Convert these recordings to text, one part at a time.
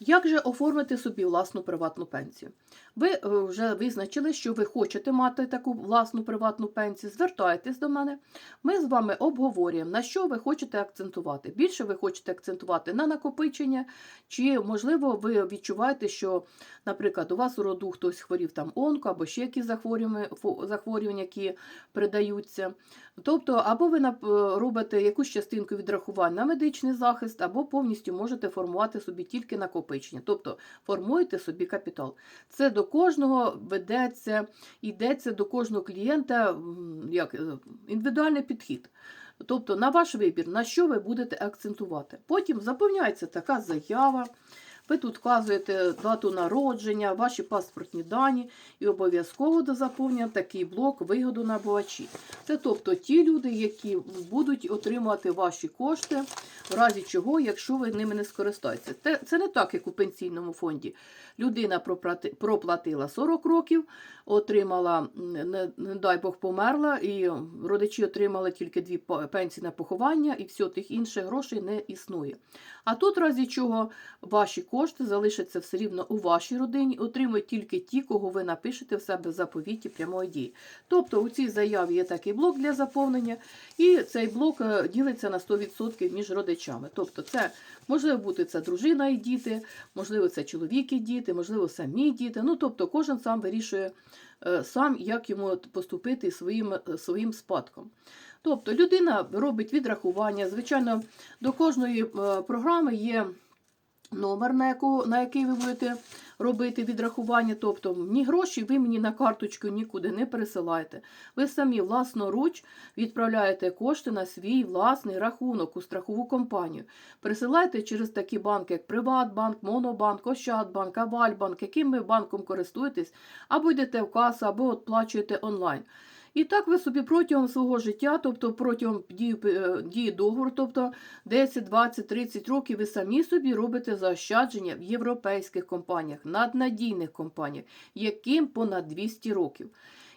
Як же оформити собі власну приватну пенсію? Ви е, вже визначили, що ви хочете мати таку власну приватну пенсію. Звертайтесь до мене. Ми з вами обговорюємо, на що ви хочете акцентувати. Більше ви хочете акцентувати на накопичення, чи, можливо, ви відчуваєте, що, наприклад, у вас у роду хтось хворів там онко або ще якісь захворювання, які передаються. Тобто, або ви робите якусь частинку відрахувань на медичний захист, або повністю можете формувати собі тільки накопичення. Тобто формуєте собі капітал. Це до кожного ведеться, йдеться до кожного клієнта як, е, індивідуальний підхід. Тобто на ваш вибір, на що ви будете акцентувати. Потім заповняється така заява. Ви тут вказуєте дату народження, ваші паспортні дані і обов'язково до заповнення такий блок вигоду набувачі. Це тобто ті люди, які будуть отримувати ваші кошти, в разі чого, якщо ви ними не скористаєтеся. Те- Це не так, як у пенсійному фонді. Людина проплатила 40 років, отримала, не, не дай Бог, померла, і родичі отримали тільки дві пенсії на поховання, і все, тих інших грошей не існує. А тут, в разі чого, ваші кошти залишаться все рівно у вашій родині, отримують тільки ті, кого ви напишете в себе в заповіті прямої дії. Тобто у цій заяві є такий блок для заповнення, і цей блок е, ділиться на 100% між родичами. Тобто, це можливо бути це дружина і діти, можливо, це чоловік і діти, можливо, самі діти. Ну, тобто, кожен сам вирішує е, сам, як йому поступити своїм, е, своїм спадком. Тобто людина робить відрахування. Звичайно, до кожної програми є номер, на, яку, на який ви будете робити відрахування. Тобто ні гроші ви мені на карточку нікуди не пересилаєте. Ви самі власноруч відправляєте кошти на свій власний рахунок у страхову компанію. Присилайте через такі банки, як Приватбанк, Монобанк, Ощадбанк, Авальбанк, яким ви банком користуєтесь, або йдете в касу, або оплачуєте онлайн. І так ви собі протягом свого життя, тобто протягом дії, е, дії договору, тобто 10, 20, 30 років, ви самі собі робите заощадження в європейських компаніях, наднадійних компаніях, яким понад 200 років.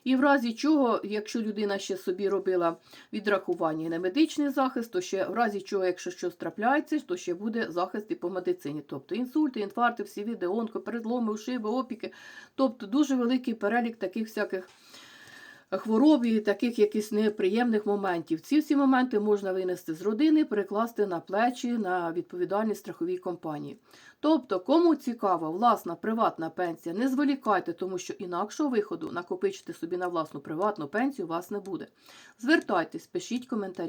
І в разі чого, якщо людина ще собі робила відрахування на медичний захист, то ще в разі чого, якщо щось трапляється, то ще буде захист і по медицині. Тобто інсульти, інфаркти, всі види, онко, передломи, ушиби, опіки. Тобто дуже великий перелік таких всяких хвороб і таких якихось неприємних моментів. Ці всі моменти можна винести з родини, перекласти на плечі на відповідальність страховій компанії. Тобто, кому цікава власна приватна пенсія, не зволікайте, тому що інакшого виходу накопичити собі на власну приватну пенсію у вас не буде. Звертайтесь, пишіть коментарі.